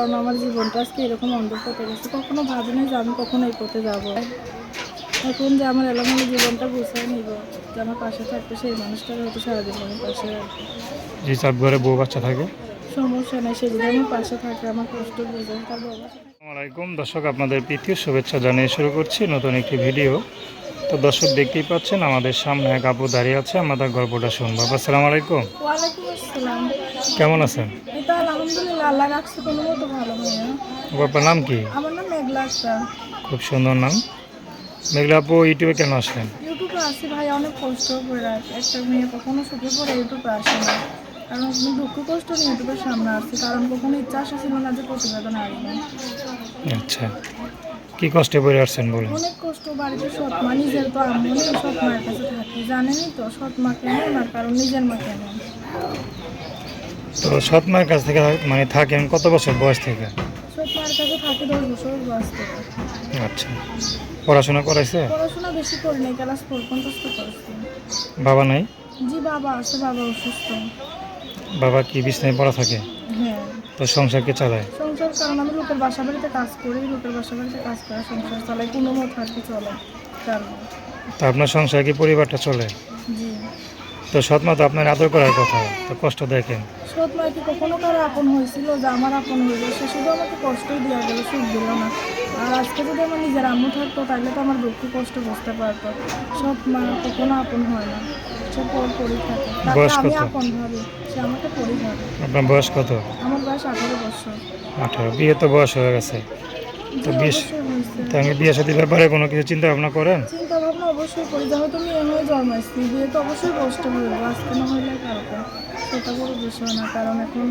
কারণ আমার জীবনটা আজকে এরকম অন্ধপথে গেছে। কখনো ভাবিনি যে আমি কখনো এই পথে যাব। এখন যে আমার এলোমেলো জীবনটা গুছিয়ে নিব যে আমার পাশে থাকবে সেই মানুষটার হয়তো সারাদিন আমার পাশে রাখবে। যে চাপ ঘরে বউ বাচ্চা থাকে? সমস্যা নেই আমার পাশে থাকে আমার কষ্ট বুঝে তার বাবা আলাইকুম। দর্শক আপনাদের প্রীতীয় শুভেচ্ছা জানিয়ে শুরু করছি নতুন একটি ভিডিও। তো দর্শক দেখতেই পাচ্ছেন আমাদের সামনে এক আপু দাঁড়িয়ে আছে আমরা তার গল্পটা শুনব। আসসালামু আলাইকুম। কেমন আছেন? আলহামদুলিল্লাহ আল্লাহ রাখছে কোনো মতো ভালো হয় না। নাম কি? আমার নাম মেঘলা আক্তার। খুব সুন্দর নাম। মেঘলা আপু ইউটিউবে কেন আসলেন? ইউটিউবে আসি ভাই অনেক কষ্ট করে একটা মেয়ে কখনো সুখে পড়ে ইউটিউবে আসে না। কারণ আমি দুঃখ কষ্ট নিয়ে ইউটিউবের সামনে আসছি। কারণ কখনো ইচ্ছা আসা ছিল না যে প্রতিবেদন আসবে। আচ্ছা। কি কষ্টে পড়ে আসছেন বলুন? অনেক কষ্ট বাড়িতে সৎ মা নিজের তো নেই সৎ মায়ের কাছে থাকি। জানেনই তো সৎ মা কেমন না কারণ নিজের মা কেমন তো সৎ মায়ের কাছ থেকে মানে থাকেন কত বছর বয়স থেকে? সৎ মায়ের কাছে থাকি দশ বছর বয়স থেকে। আচ্ছা। পড়াশোনা করাইছে? পড়াশোনা বেশি করি নাই ক্লাস ফোর পর্যন্ত করেছি। বাবা নাই? জি বাবা আছে বাবা অসুস্থ। বাবা কি বিছনায় পড়া থাকে? হ্যাঁ। তো সংসারকে চালায়? সংসার কারণ আমি লোকের বাসা বাড়িতে কাজ করি লোকের বাসা বাড়িতে কাজ করে সংসার চালাই কোনো মত আর কি চলে। তো আপনার সংসার কি পরিবারটা চলে? জি। তো সৎ মা তো আপনার আদর করার কথা তো কষ্ট দেখেন। সৎ মা কি কখনো কারও আপন হয়েছিল যে আমার আপন হইল সে শুধু আমাকে কষ্টই দেওয়া গেল সুখ দিল না। আর আজকে যদি আমার নিজের আম্মু থাকতো তাহলে তো আমার দুঃখ কষ্ট বুঝতে পারতো। সব মা কখনো আপন হয় না সে পর পরি থাকে। তাকে বয়স আমি? আপন ভাবি সে আমাকে পরি ভাবে। আপনার বয়স কত? আমার বয়স আঠারো বছর। আঠারো বিয়ে তো বয়স হয়ে গেছে। তো জি, বিশ অবশ্যই হয়েছে। তো আমি বিয়ে সাথে ব্যাপারে কোনো কিছু চিন্তা ভাবনা করেন? চিন্তা ভাবনা অবশ্যই করি। যেহেতু তুমি এমনি জন্মাইছি বিয়ে তো অবশ্যই কষ্ট হইব। আজকে না হইলে কালকে সেটা বড় বিষয় না। কারণ এখন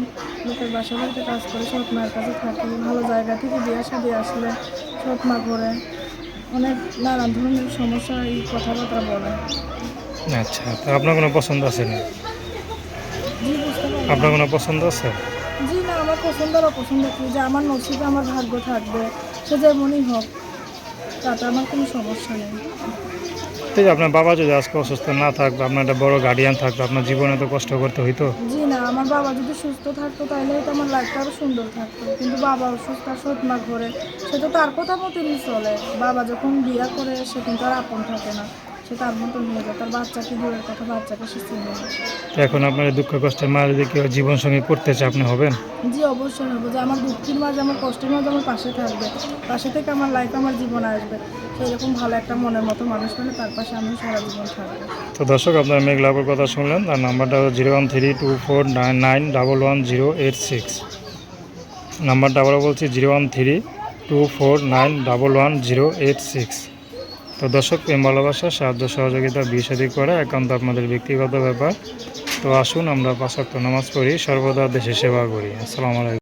লোকের বাসা বাড়িতে কাজ করে সৎ মায়ের কাছে থাকি ভালো জায়গা থেকে বিয়ে সাদে আসলে সৎ মা করে। অনেক নানান ধরনের সমস্যা এই কথাবার্তা বলে। আচ্ছা তো আপনার কোনো পছন্দ আছে না আপনার কোনো পছন্দ আছে? জি না আমার পছন্দ আর অপছন্দ কি? যে আমার নসিবে আমার ভাগ্য থাকবে সে যেমনই হোক তাতে আমার কোনো সমস্যা নেই। ঠিক আছে আপনার বাবা যদি আজকে অসুস্থ না থাকতো, আপনার একটা বড় গার্ডিয়ান থাকতো, আপনার জীবনে তো কষ্ট করতে হইতো? জি না, আমার বাবা যদি সুস্থ থাকতো, তাহলে হয়তো আমার লাইফটা আরও সুন্দর থাকতো। কিন্তু বাবা অসুস্থ, আর সৎ মা ঘরে সে তো তার কথা মতনই চলে। বাবা যখন বিয়া করে, সে কিন্তু আর আপন থাকে না। সে তার মতন হয়ে যায় তার বাচ্চাকে দূরের কথা বাচ্চাকে সে চিনে এখন আপনার দুঃখ কষ্টের মা যদি কেউ জীবন সঙ্গী করতে চায় আপনি হবেন? জি অবশ্যই হব। যে আমার দুঃখের মাঝে আমার কষ্টের মাঝে আমার পাশে থাকবে। পাশে থেকে আমার লাইফ আমার জীবন আসবে। সেরকম ভালো একটা মনের মতো মানুষ হলে তার পাশে আমি সারা জীবন থাকব। তো দর্শক আপনার মেঘলাপুর কথা শুনলেন তার নাম্বারটা zero one three two four nine nine double one zero eight six. নাম্বারটা আবারও বলছি zero one three two four nine double one zero eight six. তো দর্শক, প্রেম ভালোবাসা, সাহায্য, সহযোগিতা বিষাদি করা একান্ত আপনাদের ব্যক্তিগত ব্যাপার। তো আসুন আমরা পাঁচাত্তর নামাজ পড়ি, সর্বদা দেশে সেবা করি। আসসালামু আলাইকুম।